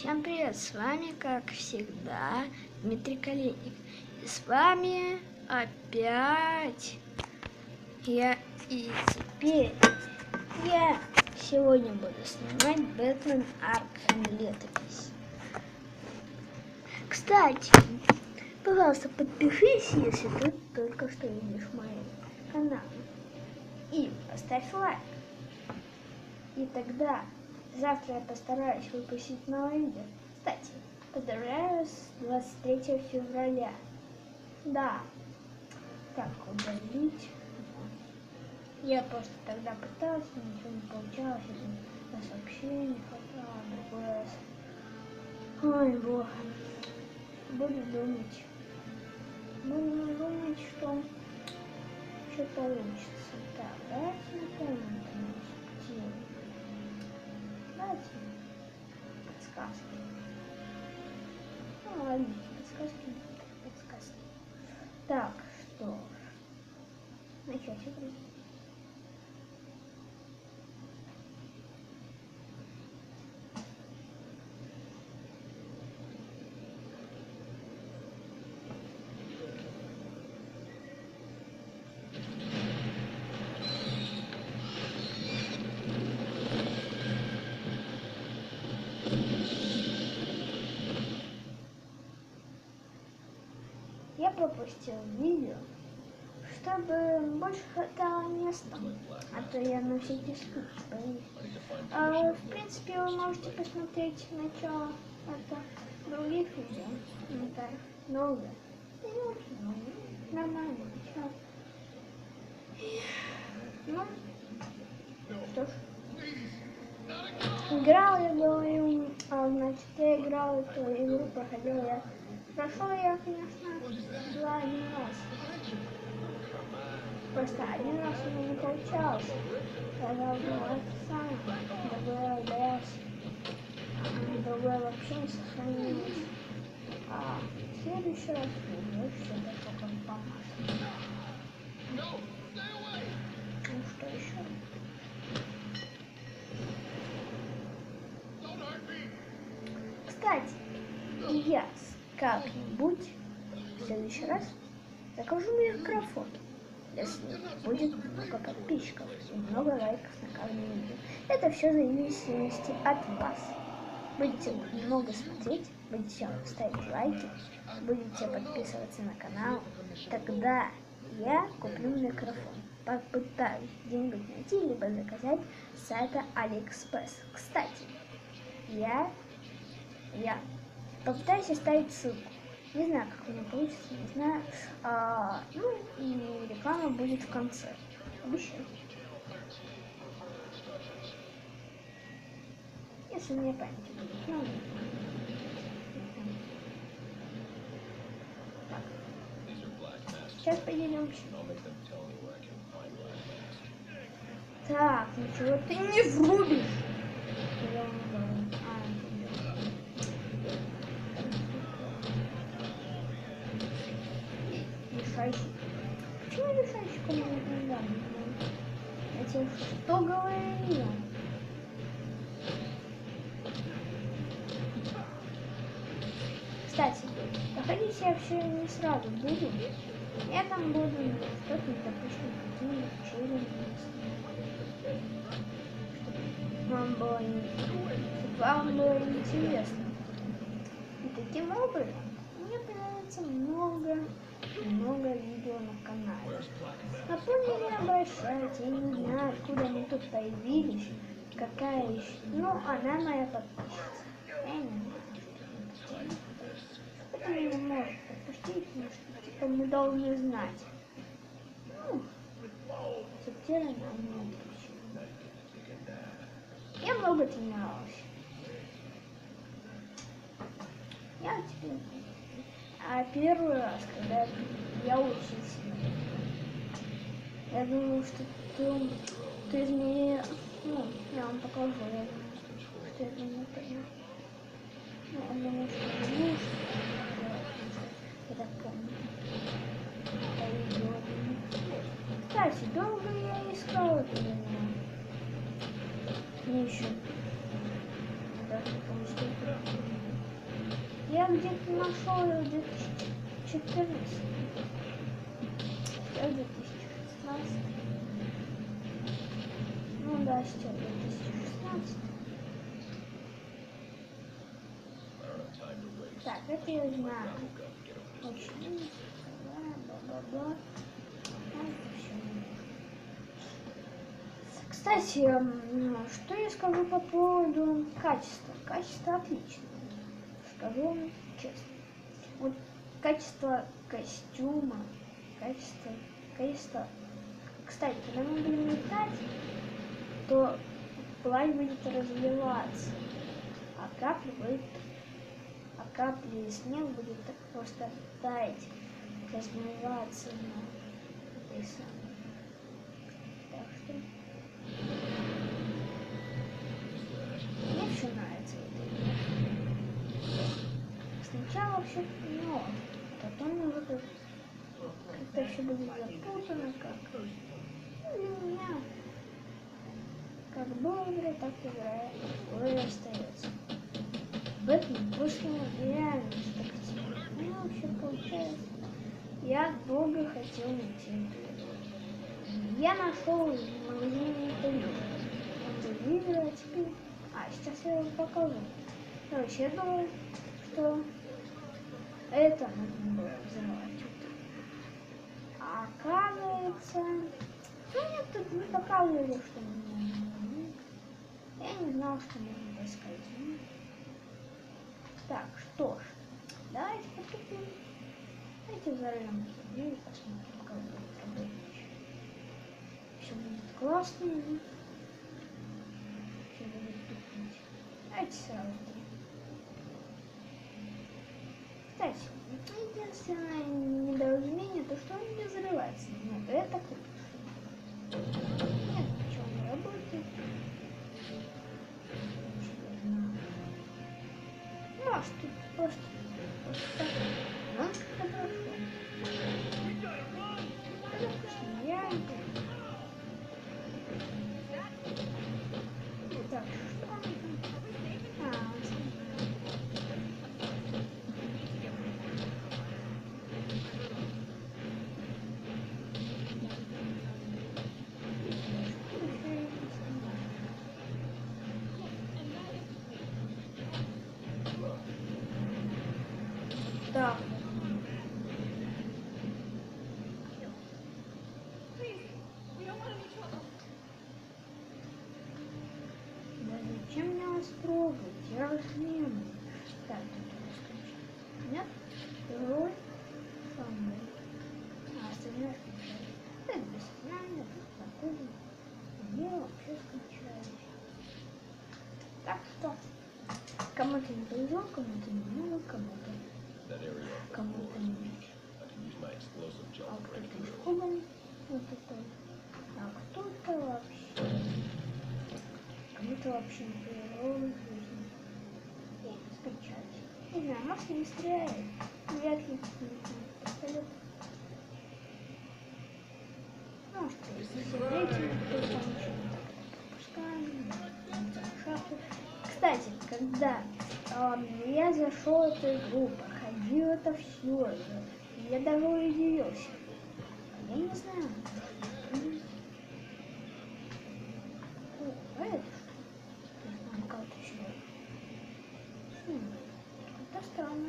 Всем привет, с вами, как всегда, Дмитрий Калиник. И с вами опять я, и теперь я сегодня буду снимать Бэтмен Аркхем Летопись. Кстати, пожалуйста, подпишись, если ты только что видишь мой канал. И поставь лайк. И тогда завтра я постараюсь выпустить новое видео. Кстати, поздравляю с 23 февраля. Да. Так, удалить. Я просто тогда пытался, ничего не получалось. Это на сообщение хватало, другой раз. Ой, бог. Буду думать. Буду думать, что все получится. Так, давайте напомним, где. Давайте подсказки. Ну, ладно, подсказки, подсказки. Так, что. Начать игру. Пропустил видео, чтобы больше хватало места, а то я на всякий случай боюсь. А, в принципе, вы можете посмотреть начало это других видео. Не так долго. Не очень много. Нормально. Ну, что ж. Играл я, говорю, а, значит, я играл эту игру, проходил я. Прошел я, конечно, два один раз. Просто один раз у меня не получалось. Когда был это самое, другой ЛДС, другой вообще не сохранилось. А в следующий раз уже все только помашет. Ну что еще? Кстати, я как-нибудь в следующий раз закажу микрофон, если будет много подписчиков и много лайков на каждое видео. Это все в зависимости от вас. Будете много смотреть, будете ставить лайки, будете подписываться на канал, тогда я куплю микрофон. Попытаюсь где-нибудь найти, либо заказать с сайта AliExpress. Кстати, я, я Попытаюсь оставить ссылку. Не знаю, как у меня получится, не знаю. А, ну, и реклама будет в конце. Обещаю. Если мне память будет. Ну. Сейчас поедем. Так, ничего ты не врубишь. Тебе что говорил? Кстати, проходить я все не сразу буду. Я там буду что-то, допустим, какие-нибудь через вам было, вам было интересно. И таким образом мне появится много много видео на канале. Напомню, не обращайте, я не знаю, откуда они тут появились, какая еще. Ну, она моя подписчица. Я не знаю. Это не может подпустить, потому что типа мы должны знать. Ну, не Я много тренировалась. Я теперь а первый раз, когда я учился, я думал, что ты, ты из меня, ну, я вам покажу, я думаю, что это не понял. Ну, он думал, что ты муж, я так помню. Кстати, долго я искал это. Мне еще. Да, потому что я где-то нашел ее в 2014. Сейчас 2016. Ну да, сейчас 2016. Так, это я знаю. Очень бла-бла-бла. Кстати, что я скажу по поводу качества? Качество отличное. Скажу вам честно. Вот качество костюма, качество, качество. Кстати, когда мы будем летать, то плащ будет развиваться, а капли будет, а капли снег будет просто таять, размываться на этой самой. Так что мне все нравится эта игра. Все но потом уже как- как-то все будет запутано, как ну, для меня. Как было игра, так игра уже остается. В этом вышла реально перспектива. Ну, вообще получается. Я долго хотел найти. Я нашел в магазине интервью. Интервью, а теперь... А, сейчас я вам покажу. Короче, я думаю, что это. А оказывается... Ну, мне тут не показывали, что нужно. Я не знал, что нужно таскать. Ну, Так, что ж. Давайте потупим. Давайте взорвем дверь и посмотрим, как будет работать. Все будет классно. Все будет тупить. Давайте сразу три. Кстати, единственное недоразумение, то что он не взрывается. Но это круто. Нет, ничего не работает. Может, тут просто, просто так. Ну, я... Так, что там? А, Так. Да зачем меня вас трогать? Я размерный. Так, тут раскручу. Нет? Второй. Самый. А, остальное скачаю. Это сознания, тут заходим. Я вообще скачаю. Так что, кому-то не повезло, кому-то не повезло, кому-то, кому-то не а кто-то испуган, вот это, а кто-то вообще, кому-то вообще не повезло. Скачать. Не знаю, может не стреляет, вряд пистолет. Может, если рейтинг, то там еще шахту. Кстати, когда эм, я зашел в эту игру, проходил это все, я даже удивился. Я не знаю. М. О, а это что? Там как-то еще. Хм, это странно.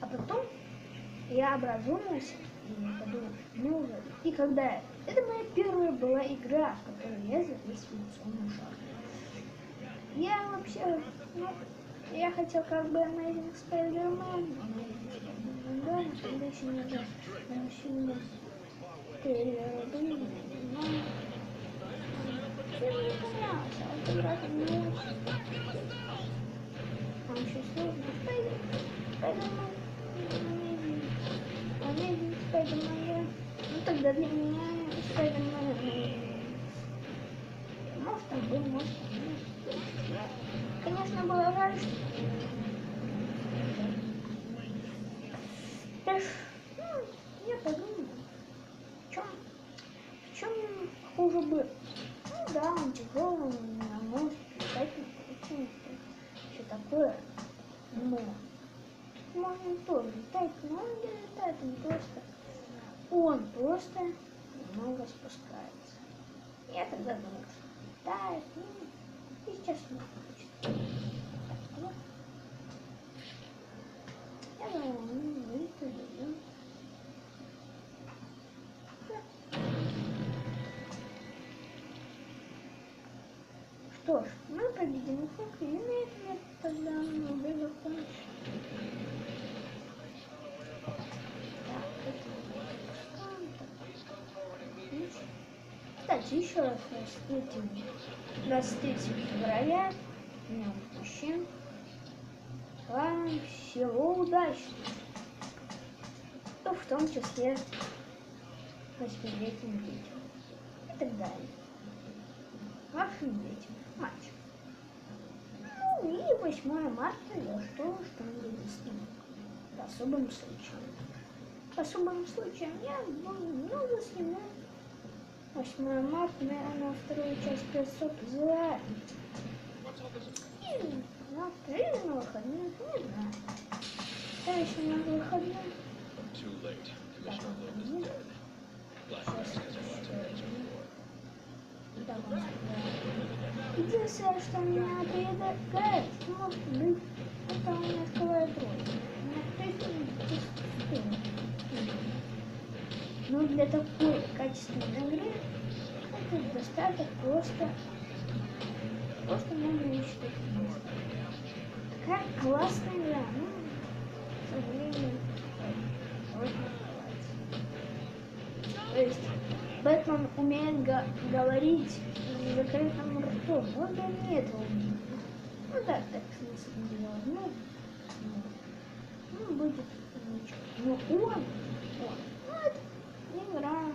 А потом я образумился и подумал, уже. И когда это моя первая была игра, в которой я в информационную шахту. Я вообще, ну, я хотел как бы Amazing Spider-Man, да, тогда еще не было фильма трейлера были, но фильм мне понравился, а вот игра мне не очень. Там еще сложно. Ну тогда для меня Amazing. Может, там был, может. Конечно, было жаль, что... Эш, ну, я подумал, в чем, в чем хуже бы? Ну да, он тяжелый, он не может писать, все такое. Но можно тоже летать, но он не летает, он просто... Он просто немного спускается. Я тогда думаю, что ну, и сейчас не хочет. Я думаю, ну, выйдет, идем. Что ж, мы победим круг, и на этом я тогда могу закончить. Так, Кстати, еще раз нас встретим 23 февраля, Днем мужчин. Вам всего удачного. Ну, в том числе восьмилетним детям и так далее. Вашим детям, мальчикам. Ну и 8 марта я жду что-нибудь сниму. По особым случаям. По особым случаям я буду много снимать. 8 марта, наверное, вторую часть 500 за... И завтра или на выходных, не знаю. Да, еще на выходных. Too late. Commissioner is dead. Has да. Единственное, что меня предлагает, может быть, это у меня открывает рот. У меня кто-то Но для такой качественной игры это достаток просто, просто мечтать. Такая классная игра, ну, очень нравится. То есть Бэтмен умеет говорить с закрытым ртом. Он не это умеет. Ну да, так смысл делать. Ну, ну, ну, будет. Но он, он, ну это игра.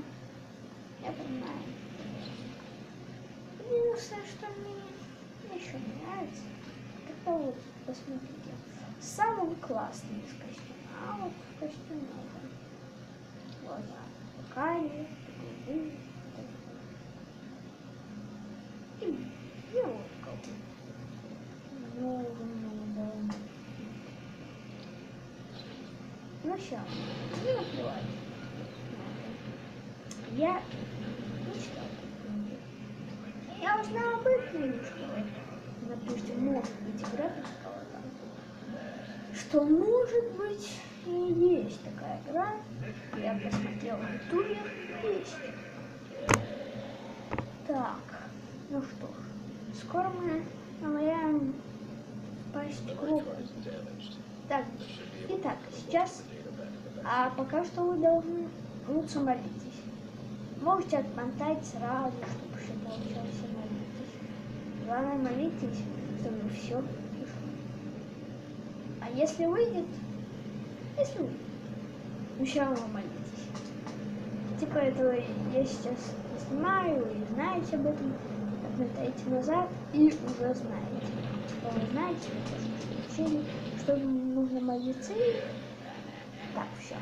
Я понимаю. Единственное, что мне еще нравится, это вот, посмотрите, самый классный из костюма. А вот костюм новый. Глаза. Такая, такой, и я вот как бы. Много, много. Ну все, не наплевать. Я не читал эту книгу. Я что, допустим, может быть игра такого там. Что может быть и есть такая игра. Я посмотрела в ютубе. Есть. Так, ну что ж, скоро мы наваляем пасть круга. Device damaged. Так, итак, сейчас, а пока что вы должны лучше молитесь. Можете отмотать сразу, чтобы все получалось и молитесь. Главное молитесь, чтобы все. А если выйдет, если выйдет, ну все равно молитесь. Типа этого я сейчас снимаю и знаете об этом, отмотайте назад и уже знаете. Типа вы знаете, вы что нужно молиться и так все.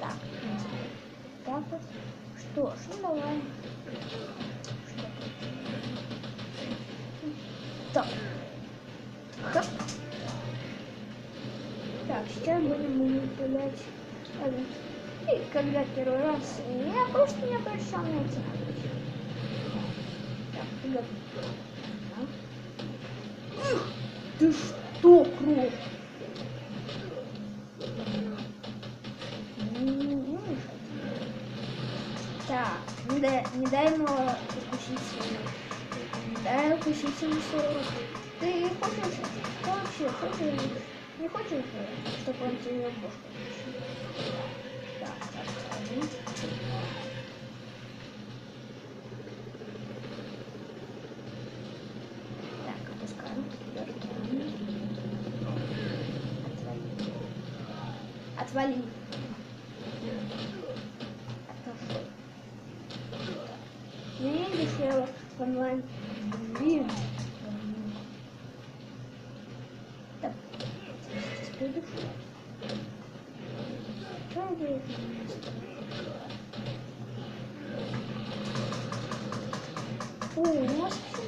Так, так вот. Что ж, ну давай. Так. Так. Так, сейчас будем манипулять. И когда первый раз, я просто не обращал на это. Так. Так. Ты что, кровь? Ну. Так, не дай, не дай ему укусить свою. Дай укусить ему свою. Ты хочешь, вообще хочешь, не хочешь, чтобы он тебе бошку? Так, один. Так, опускаем. Отвали. Отвали. Я не дешево онлайн. Так, у нас все.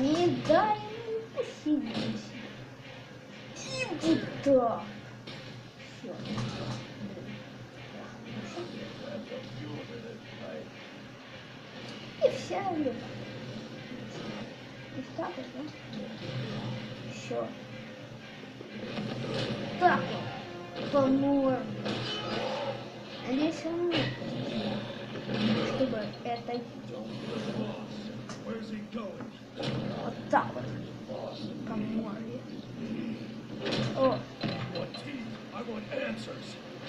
Не дай ему посидеть. И вот. Все. И вся рыба. И так вот, да? Все. Так вот. По-моему. Надеюсь, он не чтобы это going? Вот так вот. По морде. О,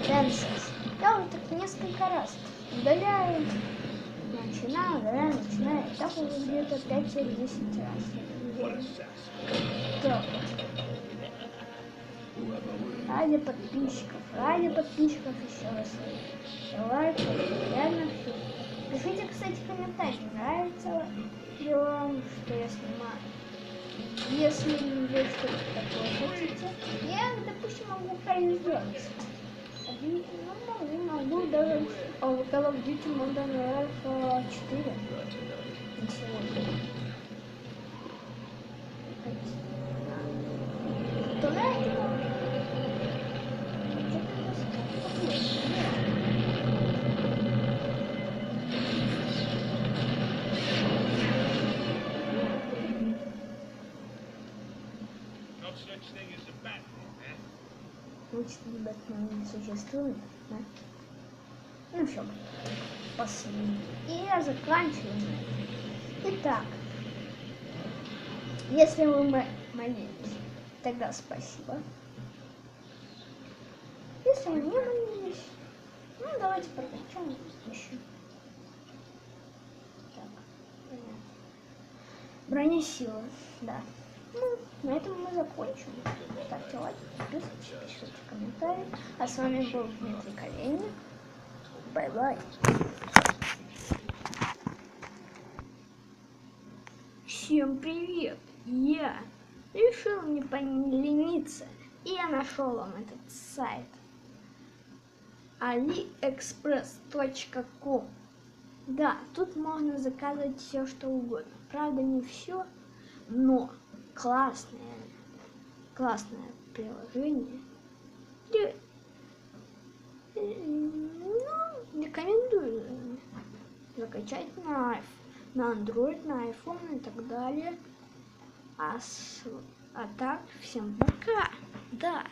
answers. Я уже так несколько раз удаляю, начинаю, удаляю, начинаю. Так уже где-то 5-10 раз. Так. Ради подписчиков, ради подписчиков еще раз. Лайков, реально все. Пишите, кстати, комментарии, нравится ли вам, что я снимаю. Если вы что-то такое хотите, я, допустим, могу правильно сделать. Ну, могу, даже о, Call of Duty 4 на such thing as a Batman, man. Значит, Бэтмен не существует, все, последний. И я заканчиваю. Итак, если вы мо- молились, тогда спасибо. Если вы не молились, ну давайте прокачаем еще. Так. Броня силы, да. Ну, на этом мы закончим. Ставьте лайк, подписывайтесь, пишите комментарии. А с вами был Дмитрий Коленник. Бай-бай. Всем привет! Я решил не полениться, и я нашел вам этот сайт aliexpress.com Да, тут можно заказывать все, что угодно. Правда, не все, но классное, классное приложение. Рекомендую закачать на, на Android, на iPhone и так далее. А, с- а так, всем пока. Да.